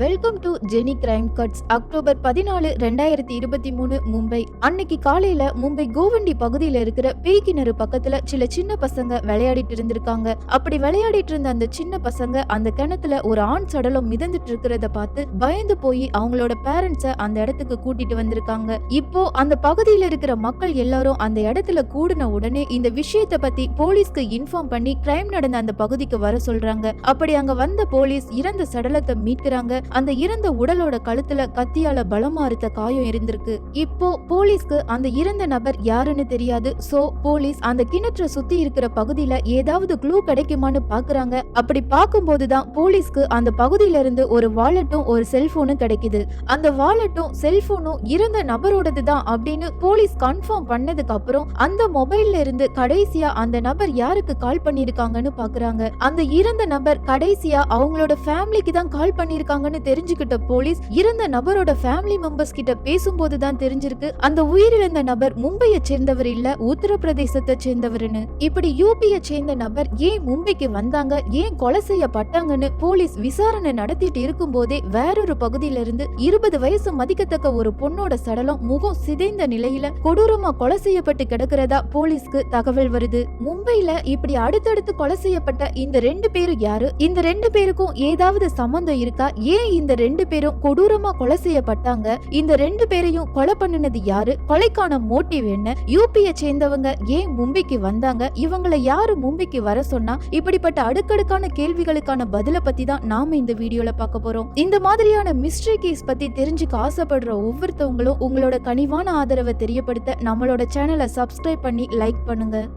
Welcome to Jeni crime cuts October பதினாலு ரெண்டாயிரத்தி இருபத்தி மூணு மும்பை. அன்னைக்கு காலையில மும்பை கோவண்டி பகுதியில இருக்கிற பேய் கிணறு பக்கத்துல சில சின்ன பசங்க விளையாடிட்டு இருந்திருக்காங்க. அப்படி விளையாடிட்டு இருந்த அந்த சின்ன பசங்க அந்த கிணத்துல ஒரு ஆண் சடலம் மிதந்துட்டு இருக்கிறத பார்த்து பயந்து போய் அவங்களோட பேரண்ட்ஸ அந்த இடத்துக்கு கூட்டிட்டு வந்திருக்காங்க. இப்போ அந்த பகுதியில இருக்கிற மக்கள் எல்லாரும் அந்த இடத்துல கூடின உடனே இந்த விஷயத்தை பத்தி போலீஸ்க்கு இன்ஃபார்ம் பண்ணி கிரைம் நடந்த அந்த பகுதிக்கு வர சொல்றாங்க. அப்படி அங்க வந்த போலீஸ் இறந்த சடலத்தை மீட்கிறாங்க. அந்த இறந்த உடலோட கழுத்துல கத்தியால பலமா அறுத்த காயம் இருந்திருக்கு. இப்போ போலீஸ்க்கு அந்த இறந்த நபர் யாருன்னு தெரியாது. சோ போலீஸ் அந்த கிணற்றை சுத்தி இருக்கிற பகுதியில ஏதாவது க்ளூ கிடைக்குமான்னு பாக்குறாங்க. அப்படி பார்க்கும்போதுதான் போலீஸ்க்கு அந்த பகுதியில இருந்து ஒரு வாலெட்டும் ஒரு செல்போனும் கிடைக்குது. அந்த வாலெட்டும் செல்போனும் இறந்த நபரோடது தான் அப்படின்னு போலீஸ் கன்ஃபார்ம் பண்ணதுக்கு அப்புறம் அந்த மொபைல்ல இருந்து கடைசியா அந்த நபர் யாருக்கு கால் பண்ணிருக்காங்கன்னு பாக்குறாங்க. அந்த இறந்த நபர் கடைசியா அவங்களோட ஃபேமிலிக்கு தான் கால் பண்ணிருக்காங்கன்னு தெரிஞ்சுக்கிட்ட போலீஸ் இறந்த நபரோட ஃபேமிலி மெம்பர்ஸ் கிட்ட பேசும்போது தான் தெரிஞ்சிருக்கு. அந்த உயிரிழந்த நபர் மும்பையை சேர்ந்தவர் இல்ல உத்தரப்பிரதேசத்தை சேர்ந்தவர்னு இப்படி யூபியை சேர்ந்த நபர் ஏன் மும்பைக்கு வந்தாங்க? ஏன் கொலை செய்யப்பட்டாங்கன்னு போலீஸ் விசாரணை நடத்திட்டு இருக்கும் போதே வேறொரு பகுதியில இருந்து இருபது வயசு மதிக்கத்தக்க ஒரு பொண்ணோட சடலம் முகம் சிதைந்த நிலையில கொடூரமா கொலை செய்யப்பட்டு கிடக்கிறதா போலீஸ்க்கு தகவல் வருது. மும்பையில இப்படி அடுத்தடுத்து கொலை செய்யப்பட்ட இந்த ரெண்டு பேரும் யாரு? இந்த ரெண்டு பேருக்கும் ஏதாவது சம்பந்தம் இருக்கா? ஏன் இந்த ரெண்டு பேரும் கொடூரமா கொலை செய்யப்பட்டாங்க. இந்த ரெண்டு பேரையும் கொலை பண்ணினது யாரு? கொலைக்கான மோட்டிவ் என்ன? யூபியை சேர்ந்தவங்க ஏன் மும்பைக்கு வந்தாங்க? இவங்களை யாரு மும்பைக்கு வர சொன்னா? இப்படிப்பட்ட அடுக்கடுக்கான கேள்விகளுக்கான பதில பத்தி தான் நாம இந்த வீடியோல பார்க்க போறோம். இந்த மாதிரியான மிஸ்ட்ரி கேஸ் பத்தி தெரிஞ்சுக்க ஆசைப்படுற ஒவ்வொருத்தவங்களும் உங்களோட கனிவான ஆதரவை தெரியப்படுத்த நம்மளோட சேனலை சப்ஸ்கிரைப் பண்ணி லைக் பண்ணுங்க.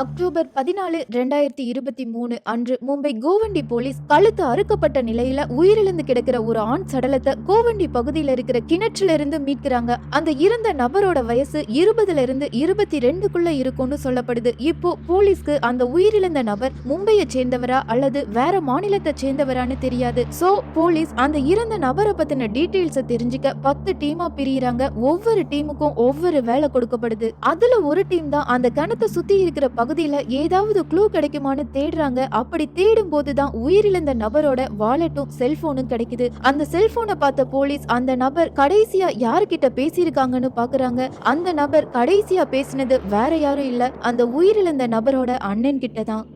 அக்டோபர் பதினாலு ரெண்டாயிரத்தி இருபத்தி மூணு அன்று மும்பை கோவண்டி போலீஸ் கழுத்து அறுக்கப்பட்ட நிலையில உயிரிழந்து கிடக்கிற ஒரு ஆண் சடலத்தை கோவண்டி பகுதியில் இருக்கிற கிணற்றுல இருந்து மீட்கிறாங்க. அந்த இறந்த நபரோட வயசு இருபதுல இருந்து இருபத்தி ரெண்டுக்குள்ள இருக்கும்னு சொல்லப்படுது. இப்போ போலீஸ்க்கு அந்த உயிரிழந்த நபர் மும்பையை சேர்ந்தவரா அல்லது வேற மாநிலத்தை சேர்ந்தவரான்னு தெரியாது. சோ போலீஸ் அந்த இறந்த நபரை பத்தின டீட்டெயில்ஸை தெரிஞ்சுக்க பத்து டீமா பிரியிறாங்க. ஒவ்வொரு டீமுக்கும் ஒவ்வொரு வேலை கொடுக்கப்படுது. அதுல ஒரு டீம் தான் அந்த கிணத்தை சுத்தி இருக்கிற பகுதியில ஏதாவது க்ளூ கிடைக்குமான்னு தேடுறாங்க. அப்படி தேடும் போதுதான் உயிரிழந்த நபரோட வாலெட்டும் செல்போனும் கிடைக்குது. அந்த செல்போனை பார்த்த போலீஸ் அந்த நபர் கடைசியா யாருக்கிட்ட பேசியிருக்காங்கன்னு பாக்குறாங்க. அந்த நபர் கடைசியா பேசினது வேற யாரும் இல்ல. அந்த உயிரிழந்த நபரோட அண்ணன் கிட்ட தான்.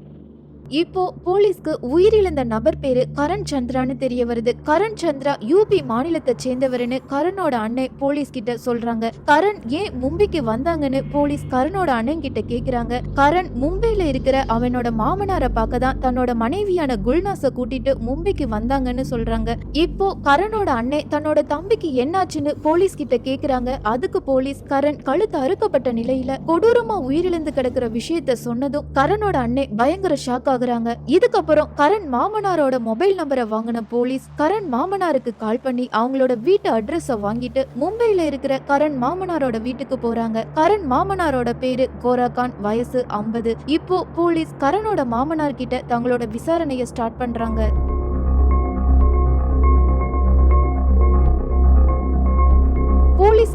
இப்போ போலீஸ்க்கு உயிரிழந்த நபர் பேரு கரண் சந்திரான்னு தெரிய வருது. கரண் சந்திரா யூபி மாநிலத்தை சேர்ந்தவர்னு கரணோட அண்ணன் போலீஸ் கிட்ட சொல்றாங்க. கரண் ஏன் மும்பைக்கு வந்தாங்கன்னு போலீஸ் கரணோட அண்ணன் கிட்ட கேக்குறாங்க. கரண் மும்பையில இருக்கிற அவனோட மாமனாரை பார்க்க தான் தன்னோட மனைவியான குல்நாஸ கூட்டிட்டு மும்பைக்கு வந்தாங்கன்னு சொல்றாங்க. இப்போ கரணோட அண்ணன் தன்னோட தம்பிக்கு என்னாச்சுன்னு போலீஸ் கிட்ட கேக்குறாங்க. அதுக்கு போலீஸ் கரண் கழுத்து அறுக்கப்பட்ட நிலையில கொடூரமா உயிரிழந்து கிடக்குற விஷயத்த சொன்னதும் கரணோட அண்ணன் பயங்கர ஷாக்காக ஆகுறாங்க. இதுக்கப்புறம் கரண் மாமனாரோட மொபைல் நம்பரை வாங்கின போலீஸ் கரண் மாமனாருக்கு கால் பண்ணி அவங்களோட வீட்டு அட்ரஸ வாங்கிட்டு மும்பையில இருக்கிற கரண் மாமனாரோட வீட்டுக்கு போறாங்க. கரண் மாமனாரோட பேரு கோராகான் வயசு ஐம்பது. இப்போ போலீஸ் கரணோட மாமனார் கிட்ட தங்களோட விசாரணையை ஸ்டார்ட் பண்றாங்க.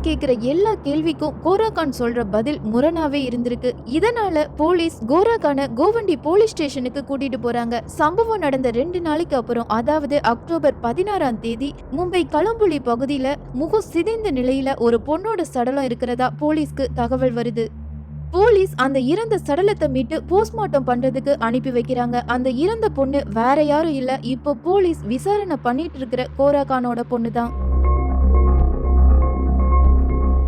கேட்குற எல்லா கேள்விக்கும் கோராகான் சொல்ற பதில் முரணாவே இருந்திருக்கு. இதனால போலீஸ் கோராகான கோவண்டி போலீஸ் ஸ்டேஷனுக்கு கூட்டிட்டு போறாங்க. சம்பவம் நடந்த ரெண்டு நாளைக்கு அப்புறம் அதாவது அக்டோபர் பதினாறாம் தேதி மும்பை களம்புலி பகுதியில முகம் சிதைந்த நிலையில ஒரு பொண்ணோட சடலம் இருக்கிறதா போலீஸ்க்கு தகவல் வருது. போலீஸ் அந்த இறந்த சடலத்தை மீட்டு போஸ்ட்மார்ட்டம் பண்றதுக்கு அனுப்பி வைக்கிறாங்க. அந்த இறந்த பொண்ணு வேற யாரும் இல்ல. இப்போ போலீஸ் விசாரணை பண்ணிட்டு இருக்கிற கோராகானோட பொண்ணு தான்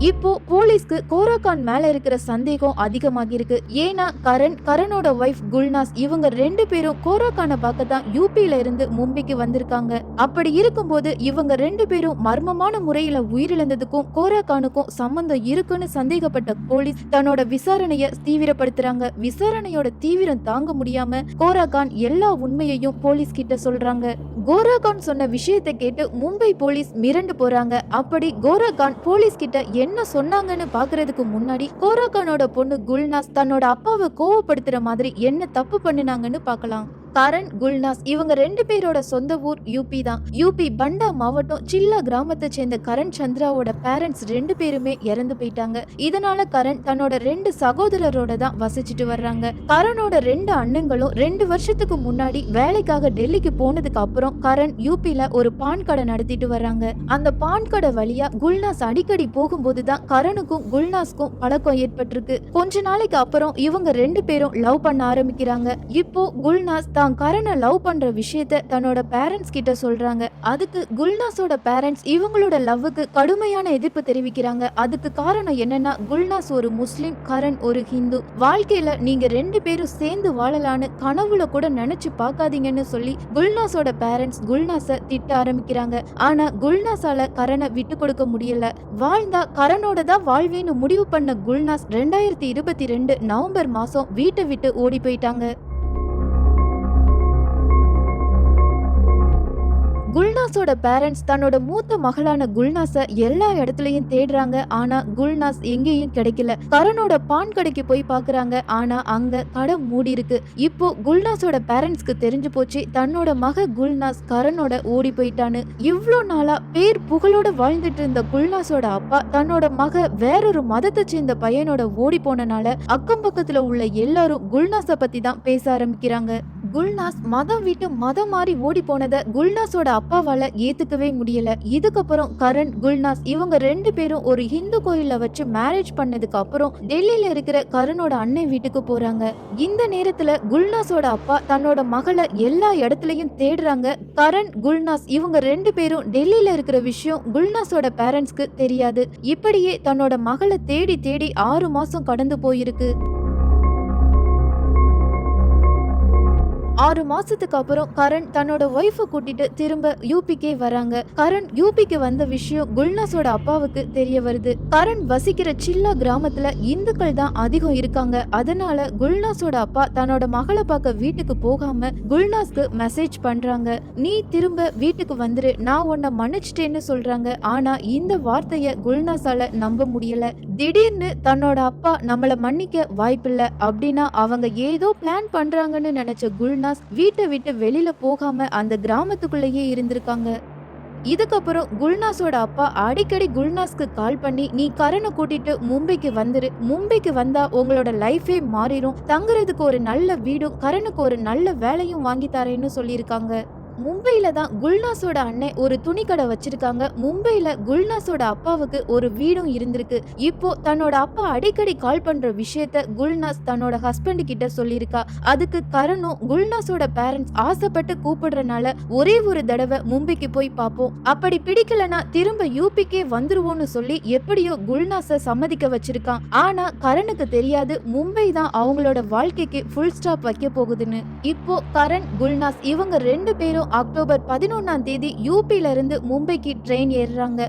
இப்போ போலீஸ்க்கு கோராகான் மேல இருக்கிற சந்தேகம் அதிகமாகி இருக்கு ஏன்னா கரண் கரனோட ஒய்ஃப் குல்நாஸ் இவங்க ரெண்டு பேரும் கோராகானை பார்க்க தான் யூபியில இருந்து மும்பைக்கு வந்திருக்காங்க. அப்படி இருக்கும்போது இவங்க ரெண்டு பேரும் மர்மமான முறையில உயிரிழந்ததுக்கும் கோராகானுக்கும் சம்பந்தம் இருக்குன்னு சந்தேகப்பட்ட போலீஸ் தன்னோட விசாரணைய தீவிரப்படுத்துறாங்க. விசாரணையோட தீவிரம் தாங்க முடியாம கோராகான் எல்லா உண்மையையும் போலீஸ் கிட்ட சொல்றாங்க. கோராகான் சொன்ன விஷயத்தை கேட்டு மும்பை போலீஸ் மிரண்டு போறாங்க. அப்படி கோராகான் போலீஸ் கிட்ட என்ன சொன்னாங்கன்னு பாக்குறதுக்கு முன்னாடி கோராகானோட பொண்ணு குல்நாஸ் தன்னோட அப்பாவை கோவப்படுத்துற மாதிரி என்ன தப்பு பண்ணினாங்கன்னு பார்க்கலாம் கரண் குல்நாஸ் இவங்க ரெண்டு பேரோட சொந்த ஊர் யூபி தான். யூபி பண்டா மாவட்டம் சில்லா கிராமத்தை சேர்ந்த கரண் சந்திராவோட பேரண்ட்ஸ் ரெண்டு பேருமே இறந்து போயிட்டாங்க. இதனால கரண் தன்னோட ரெண்டு சகோதரரோட தான் வசிச்சுட்டு வர்றாங்க. கரணோட ரெண்டு அண்ணங்களும் ரெண்டு வருஷத்துக்கு முன்னாடி வேலைக்காக டெல்லிக்கு போனதுக்கு அப்புறம் கரண் யூபில ஒரு பான் கடை நடத்திட்டு வர்றாங்க. அந்த பான் கடை வழியா குல்நாஸ் அடிக்கடி போகும்போது தான் கரணுக்கும் குல்நாஸ்க்கும் பழக்கம் ஏற்பட்டிருக்கு. கொஞ்ச நாளைக்கு அப்புறம் இவங்க ரெண்டு பேரும் லவ் பண்ண ஆரம்பிக்கிறாங்க. இப்போ குல்நாஸ் தான் கரணை லவ் பண்ற விஷயத்த தன்னோட பேரண்ட்ஸ் கிட்ட சொல்றாங்க. அதுக்கு குல்நாஸோட பேரண்ட்ஸ் இவங்களோட லவ்வுக்கு கடுமையான எதிர்ப்பு தெரிவிக்கிறாங்க. அதுக்கு காரணம் என்னன்னா குல்நாஸ் ஒரு முஸ்லிம் கரண் ஒரு ஹிந்து. வாழ்க்கையில நீங்க ரெண்டு பேரும் சேர்ந்து வாழலான்னு கனவுல கூட நினைச்சு பார்க்காதீங்கன்னு சொல்லி குல்நாஸோட பேரண்ட்ஸ் குல்நாஸ திட்ட ஆரம்பிக்கிறாங்க. ஆனா குல்நாஸால கரணை விட்டு கொடுக்க முடியல. வாழ்ந்தா கரணோட தான் வாழ்வேன்னு முடிவு பண்ண குல்நாஸ் ரெண்டாயிரத்தி இருபத்தி ரெண்டு நவம்பர் மாசம் வீட்டை விட்டு ஓடி போயிட்டாங்க. குல்நாஸோட பேரண்ட்ஸ் தன்னோட மூத்த மகளான குல்னாஸை எல்லா இடத்துலயும் தேடுறாங்க. ஆனா குல்நாஸ் எங்கேயும் கிடைக்கல. கரணோட பான் கடைக்கு போய் பாக்குறாங்க ஆனா அங்க கடை மூடி இருக்கு. இப்போ குல்நாஸோட பேரண்ட்ஸ்க்கு தெரிஞ்சு போச்சு. தன்னோட மக குல்நாஸ் கரணோட ஓடி போயிட்டான்னு. இவ்வளோ நாளா பேர் புகழோட வாழ்ந்துட்டு இருந்த குல்நாஸோட அப்பா தன்னோட மக வேறொரு மதத்தை சேர்ந்த பையனோட ஓடி போனனால அக்கம் பக்கத்துல உள்ள எல்லாரும் குல்நாஸை பத்தி தான் பேச ஆரம்பிக்கிறாங்க. குல்நாஸ் மதம் விட்டு மதம் மாறி ஓடி போனதை குல்நாஸோட அப்பாவால ஏத்துக்கவே முடியல. இதுக்கப்புறம் கரண் குல்நாஸ் இவங்க ரெண்டு பேரும் ஒரு ஹிந்து கோயில்ல வச்சு மேரேஜ் பண்ணதுக்கு அப்புறம் டெல்லியில இருக்கிற கரணோட அண்ணன் வீட்டுக்கு போறாங்க. இந்த நேரத்துல குல்நாஸோட அப்பா தன்னோட மகளை எல்லா இடத்துலயும் தேடுறாங்க. கரண் குல்நாஸ் இவங்க ரெண்டு பேரும் டெல்லியில இருக்கிற விஷயம் குல்நாஸோட பேரண்ட்ஸ்க்கு தெரியாது. இப்படியே தன்னோட மகளை தேடி தேடி ஆறு மாசம் கடந்து போயிருக்கு. ஆறு மாசத்துக்கு அப்புறம் கரண் தன்னோட ஒய்ஃபை கூட்டிட்டு திரும்ப யூபிக்கே வராங்க. கரண் யூபிக்கு வந்த விஷயம் குல்னாஸோட அப்பாவுக்கு தெரிய வருது. கரண் வசிக்கிற சில்லா கிராமத்துல இந்துக்கள் தான் அதிகம் இருக்காங்க. அதனால குல்னாஸோட அப்பா தன்னோட மகளை பார்க்க வீட்டுக்கு போகாம குல்னாஸ்க்கு மெசேஜ் பண்றாங்க. நீ திரும்ப வீட்டுக்கு வந்துரு. நான் உன்னை மன்னிச்சிட்டேன்னு சொல்றாங்க. ஆனா இந்த வார்த்தைய குல்னாஸால நம்ப முடியல. திடீர்னு தன்னோட அப்பா நம்மள மன்னிக்க வாய்ப்பில்லை. அப்படின்னா அவங்க ஏதோ பிளான் பண்றாங்கன்னு நினைச்ச குல்நாஸ் வீட்டை விட்டு வெளியில போகாம அந்த கிராமத்துக்குள்ளேயே இருந்திருக்காங்க. இதுக்கப்புறம் குல்நாஸோட அப்பா அடிக்கடி குல்நாஸ்க்கு கால் பண்ணி நீ கரணை கூட்டிட்டு மும்பைக்கு வந்துரு. மும்பைக்கு வந்தா உங்களோட லைஃபே மாறிடும் தங்குறதுக்கு ஒரு நல்ல வீடும் கரணுக்கு ஒரு நல்ல வேலையும் வாங்கி தரேன்னு சொல்லியிருக்காங்க. மும்பையில் தான் குல்நாஸோட அண்ணன் ஒரு துணிக்கடை வச்சிருக்காங்க. மும்பையில் குல்நாஸோட அப்பாவுக்கு ஒரு வீடும் இருந்திருக்கு. இப்போ தன்னோட அப்பா அடிக்கடி கால் பண்ற விஷயத்த குல்நாஸ் தன்னோட ஹஸ்பண்ட் கிட்ட சொல்லியிருக்கா. அதுக்கு கரணும் குல்நாஸோட பேரண்ட்ஸ் ஆசைப்பட்டு கூப்பிடுறனால ஒரே ஒரு தடவை மும்பைக்கு போய் பார்ப்போம். அப்படி பிடிக்கலனா திரும்ப யூபிக்கே வந்துருவோம்னு சொல்லி எப்படியோ குல்நாஸை சம்மதிக்க வச்சிருக்கான். ஆனா கரனுக்கு தெரியாது மும்பை தான் அவங்களோட வாழ்க்கைக்கு ஃபுல் ஸ்டாப் வைக்க போகுதுன்னு. இப்போ கரண் குல்நாஸ் இவங்க ரெண்டு பேரும் அக்டோபர் பதினொன்னாம் தேதி யூபில இருந்து மும்பைக்கு ட்ரெயின் ஏறுறாங்க.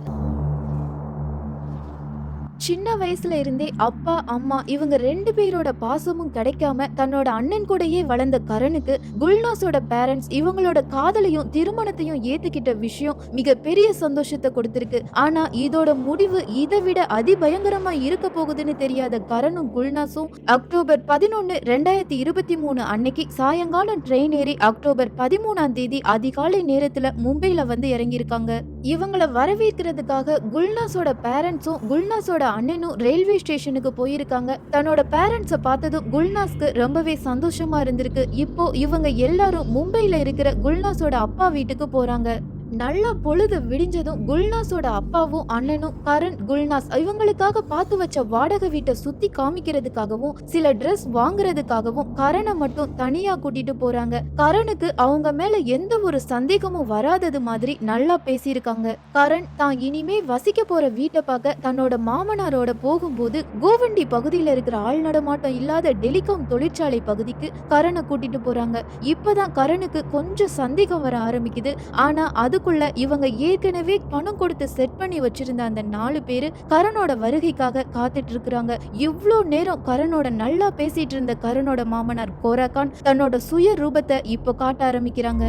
சின்ன வயசுல இருந்தே அப்பா அம்மா இவங்க ரெண்டு பேரோட பாசமும் கிடைக்காம தன்னோட அண்ணன் கூடயே வளர்ந்த கரனுக்கு குல்நாஸோட பேரண்ட்ஸ் இவங்களோட காதலையும் திருமணத்தையும் ஏத்துக்கிட்ட விஷயம் மிகப்பெரிய சந்தோஷத்தை கொடுத்திருக்கு. ஆனா இதோட முடிவு இதை விட அதிபயங்கரமா இருக்க போகுதுன்னு தெரியாத கரனும் குல்நாஸும் அக்டோபர் பதினொன்னு ரெண்டாயிரத்தி இருபத்தி மூணு அன்னைக்கு சாயங்காலம் ட்ரெயின் ஏறி அக்டோபர் பதிமூணாம் தேதி அதிகாலை நேரத்துல மும்பைல வந்து இறங்கியிருக்காங்க. இவங்களை வரவேற்கிறதுக்காக குல்நாஸோட பேரண்ட்ஸும் குல்நாஸோட அண்ணனும் ரயில்வே ஸ்டேஷனுக்கு போயிருக்காங்க. தன்னோட பேரண்ட்ஸை பார்த்ததும் குல்நாஸ்க்கு ரொம்பவே சந்தோஷமா இருந்திருக்கு. இப்போ இவங்க எல்லாரும் மும்பையில இருக்கிற குல்நாஸோட அப்பா வீட்டுக்கு போறாங்க. நல்லா பொழுது விடிஞ்சதும் குல்நாஸோட அப்பாவும் அண்ணனும் கரண் குல்நாஸ் இவங்களுக்காக பார்த்து வச்ச வாடகை வீட்டை சுத்தி காமிக்கிறதுக்காகவும் சில ட்ரெஸ் வாங்குறதுக்காகவும் கரணை மட்டும் தனியா கூட்டிட்டு போறாங்க. கரணுக்கு அவங்க மேல எந்த ஒரு சந்தேகமும் வராதது மாதிரி நல்லா பேசியிருக்காங்க. கரண் தான் இனிமே வசிக்க போற வீட்டை பார்க்க தன்னோட மாமனாரோட போகும்போது கோவண்டி பகுதியில இருக்கிற ஆள் நடமாட்டம் இல்லாத டெலிகாம் தொழிற்சாலை பகுதிக்கு கரணை கூட்டிட்டு போறாங்க. இப்பதான் கரணுக்கு கொஞ்சம் சந்தேகம் வர ஆரம்பிக்குது. ஆனா அதுக்குள்ள இவங்க ஏற்கனவே பணம் கொடுத்து செட் பண்ணி வச்சிருந்த அந்த நாலு பேரு கரனோட வருகைக்காக காத்துட்டு இருக்கிறாங்க இவ்ளோ நேரம் கரனோட நல்லா பேசிட்டு இருந்த கரனோட மாமனார் கோராகான் தன்னோட சுய ரூபத்தை இப்போ காட்ட ஆரம்பிக்கிறாங்க.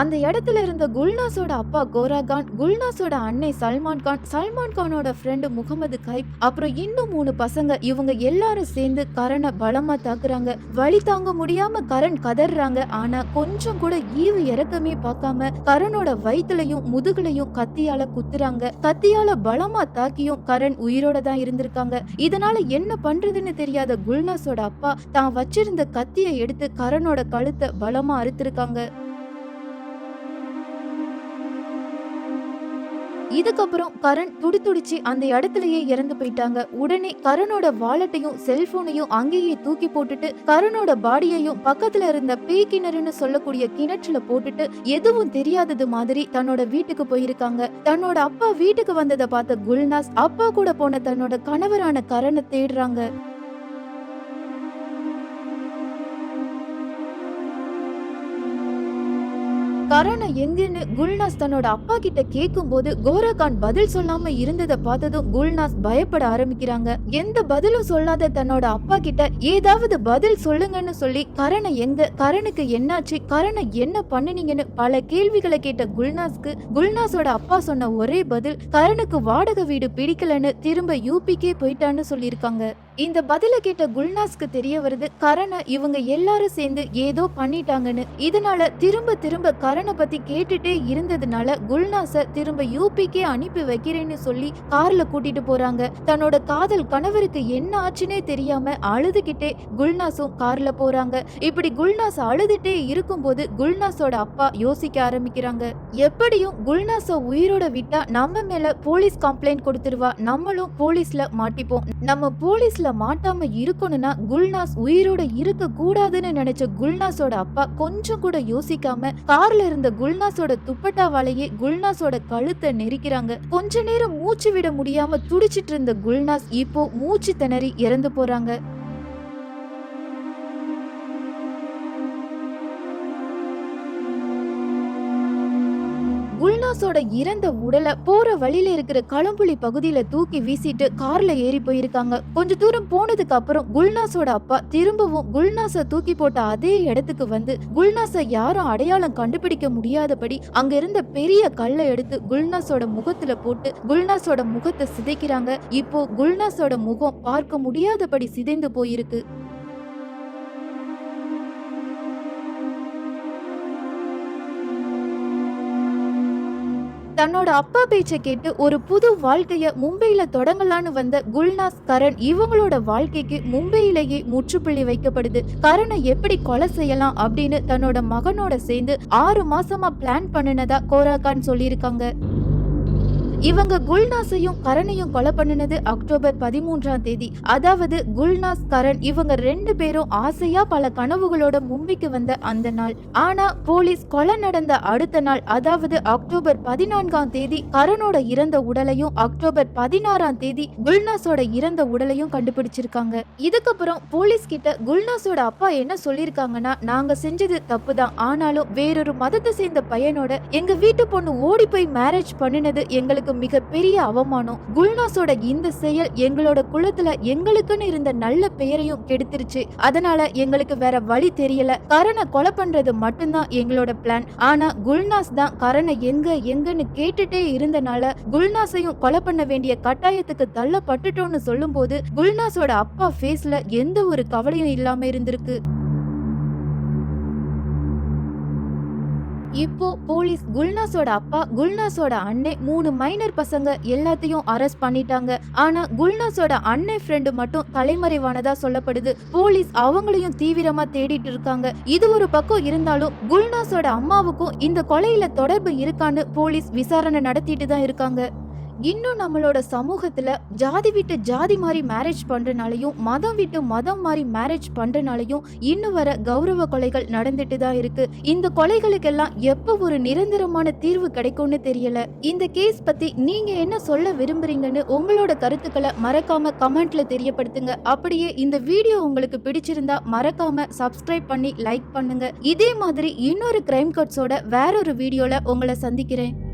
அந்த இடத்துல இருந்த குல்நாஸோட அப்பா கோரா கான் குல்நாஸோட அன்னை சல்மான் கான் சல்மான் கானோட ஃப்ரெண்டு முகமது கைப் அப்புறம் இன்னும் மூணு பசங்க இவங்க எல்லாரும் சேர்ந்து கரனை பலமா தாக்குறாங்க. வழி தாங்க முடியாம கரண் கதறாங்க ஆனா கொஞ்சம் கூட ஈவு இறக்கமே பார்க்காம கரனோட வயிற்றுலையும் முதுகுலையும் கத்தியால குத்துறாங்க. கத்தியால பலமா தாக்கியும் கரண் உயிரோட தான் இருந்திருக்காங்க. இதனால என்ன பண்றதுன்னு தெரியாத குல்நாஸோட அப்பா தான் வச்சிருந்த கத்தியை எடுத்து கரனோட கழுத்தை பலமா அறுத்திருக்காங்க. இதுக்கப்புறம் கரண் துடி துடிச்சு அந்த இடத்துலயே இறந்து போயிட்டாங்க. உடனே கரணோட வாலெட்டையும் செல்போனையும் அங்கேயே தூக்கி போட்டுட்டு கரணோட பாடியையும் பக்கத்துல இருந்த பேய் கிணறுன்னு சொல்லக்கூடிய கிணற்றுல போட்டுட்டு எதுவும் தெரியாதது மாதிரி தன்னோட வீட்டுக்கு போயிருக்காங்க. தன்னோட அப்பா வீட்டுக்கு வந்ததை பார்த்த குல்நாஸ் அப்பா கூட போன தன்னோட கணவரான கரணை தேடுறாங்க. கரணை எங்கன்னு குல்நாஸ் தன்னோட அப்பா கிட்ட கேக்கும்போது கோரகான் பதில் சொல்லாம இருந்ததை பார்த்ததும் குல்நாஸ் பயப்பட ஆரம்பிக்கிறாங்க. எந்த பதிலும் சொல்லாத தன்னோட அப்பா கிட்ட ஏதாவது பதில் சொல்லுங்கன்னு சொல்லி கரணை எங்க கரனுக்கு என்னாச்சு கரணை என்ன பண்ணுனீங்கன்னு பல கேள்விகளை கேட்ட குல்நாஸ்க்கு குல்நாஸோட அப்பா சொன்ன ஒரே பதில் கரனுக்கு வாடகை வீடு பிடிக்கலன்னு திரும்ப யூபிக்கே போயிட்டான்னு சொல்லியிருக்காங்க. இந்த பதில கேட்ட குல்நாஸ்க்கு தெரிய வருது கரணை இவங்க எல்லாரும் சேர்ந்து ஏதோ பண்ணிட்டாங்கன்னு. இதனால திரும்ப திரும்ப கரணை பத்தி கேட்டுட்டே இருந்ததுனால குல்நாஸ திரும்ப யூபிக்கே அனுப்பி வைக்கிறேன்னு சொல்லி கார்ல கூட்டிட்டு போறாங்க. தன்னோட காதல் கணவருக்கு என்ன ஆச்சுன்னே தெரியாம அழுதுகிட்டே குல்நாஸும் கார்ல போறாங்க. இப்படி குல்நாஸ் அழுதுட்டே இருக்கும்போது குல்நாஸோட அப்பா யோசிக்க ஆரம்பிக்கிறாங்க. எப்படியும் குல்நாஸ உயிரோட விட்டா நம்ம மேல போலீஸ் கம்ப்ளைண்ட் கொடுத்துருவா நம்மளும் போலீஸ்ல மாட்டிப்போம். நம்ம போலீஸ்ல மாட்டாம இருக்கணும்னா குல்நாஸ் உயிரோட இருக்க கூடாதுன்னு நினைச்ச குல்நாஸோட அப்பா கொஞ்சம் கூட யோசிக்காம கார்ல இருந்த குல்நாஸோட துப்பட்டாவாலேயே குல்நாஸோட கழுத்தை நெரிக்கிறாங்க. கொஞ்ச நேரம் மூச்சு விட முடியாம துடிச்சிட்டு இருந்த குல்நாஸ் இப்போ மூச்சு திணறி இறந்து போறாங்க. குல்நாஸோட இறந்த உடலை போற வழியில இருக்கிற களம்புலி பகுதியில தூக்கி வீசிட்டு கார்ல ஏறி போயிருக்காங்க. கொஞ்ச தூரம் போனதுக்கு அப்புறம் குல்நாஸோட அப்பா திரும்பவும் குல்நாஸ தூக்கி போட்ட அதே இடத்துக்கு வந்து குல்நாஸ யாரும் அடையாளம் கண்டுபிடிக்க முடியாதபடி அங்க இருந்த பெரிய கல்லை எடுத்து குல்நாஸோட முகத்துல போட்டு குல்நாஸோட முகத்தை சிதைக்கிறாங்க. இப்போ குல்நாஸோட முகம் பார்க்க முடியாதபடி சிதைந்து போயிருக்கு. தன்னோட அப்பா பேச்சை கேட்டு ஒரு புது வாழ்க்கையை மும்பையில தொடங்கலான்னு வந்த குல்நாஸ் கரண் இவங்களோட வாழ்க்கைக்கு மும்பையிலேயே முற்றுப்புள்ளி வைக்கப்படுது. கரனை எப்படி கொலை செய்யலாம் அப்படின்னு தன்னோட மகனோட சேர்ந்து ஆறு மாசமா பிளான் பண்ணினதா கோராகான் சொல்லியிருக்காங்க. இவங்க குல்நாஸையும் கரணையும் கொலை பண்ணினது அக்டோபர் பதிமூன்றாம் தேதி. அதாவது குல்நாஸ் கரண் இவங்க ரெண்டு பேரும் ஆசையா பல கனவுகளோட மும்பைக்கு வந்த அந்த நாள். ஆனா போலீஸ் கொலை நடந்த அடுத்த நாள் அதாவது அக்டோபர் பதினான்காம் தேதி கரனோட இறந்த உடலையும் அக்டோபர் பதினாறாம் தேதி குல்நாஸோட இறந்த உடலையும் கண்டுபிடிச்சிருக்காங்க. இதுக்கப்புறம் போலீஸ் கிட்ட குல்நாஸோட அப்பா என்ன சொல்லிருக்காங்கன்னா நாங்க செஞ்சது தப்பு தான் ஆனாலும் வேறொரு மதத்தை சேர்ந்த பையனோட எங்க வீட்டு பொண்ணு ஓடி போய் மேரேஜ் பண்ணினது எங்களுக்கு மிகப்பெரிய அவமானம். குல்னாஸோட இந்த செயல் எங்களோட குளத்துல எங்களுக்குன்னு இருந்த நல்ல பெயரையும் கெடுத்துருச்சு. அதனால எங்களுக்கு வேற வழி தெரியல. கரணை கொலை பண்றது மட்டும்தான் எங்களோட பிளான் ஆனா குல்நாஸ் தான் கரணை எங்க எங்கன்னு கேட்டுட்டே இருந்தனால குல்னாஸையும் கொலை பண்ண வேண்டிய கட்டாயத்துக்கு தள்ளப்பட்டுட்டோம்னு சொல்லும்போது குல்னாஸோட அப்பா ஃபேஸ்ல எந்த ஒரு கவலையும் இல்லாம இருந்திருக்கு. இப்போ போலீஸ் குல்னாஸோட அப்பா குல்னாஸோட அண்ணே மூணு மைனர் பசங்க எல்லாத்தையும் அரெஸ்ட் பண்ணிட்டாங்க. ஆனா குல்னாஸோட அண்ணே ஃப்ரெண்டு மட்டும் தலைமறைவானதா சொல்லப்படுது. போலீஸ் அவங்களையும் தீவிரமா தேடிட்டு இருக்காங்க. இது ஒரு பக்கம் இருந்தாலும் குல்னாஸோட அம்மாவுக்கும் இந்த கொலையில தொடர்பு இருக்கான்னு போலீஸ் விசாரணை நடத்திட்டு தான் இருக்காங்க. இன்னும் நம்மளோட சமூகத்தில் ஜாதி விட்டு ஜாதி மாதிரி மேரேஜ் பண்ணுறனாலையும் மதம் விட்டு மதம் மாதிரி மேரேஜ் பண்ணுறனாலையும் இன்னும் வர கௌரவ கொலைகள் நடந்துட்டு தான் இருக்கு. இந்த கொலைகளுக்கெல்லாம் எப்போ ஒரு நிரந்தரமான தீர்வு கிடைக்கும்னு தெரியல. இந்த கேஸ் பத்தி நீங்க என்ன சொல்ல விரும்புறீங்கன்னு உங்களோட கருத்துக்களை மறக்காம கமெண்ட்ல தெரியப்படுத்துங்க. அப்படியே இந்த வீடியோ உங்களுக்கு பிடிச்சிருந்தா மறக்காம சப்ஸ்கிரைப் பண்ணி லைக் பண்ணுங்க. இதே மாதிரி இன்னொரு கிரைம் கட்ஸோட வேறொரு வீடியோல உங்களை சந்திக்கிறேன்.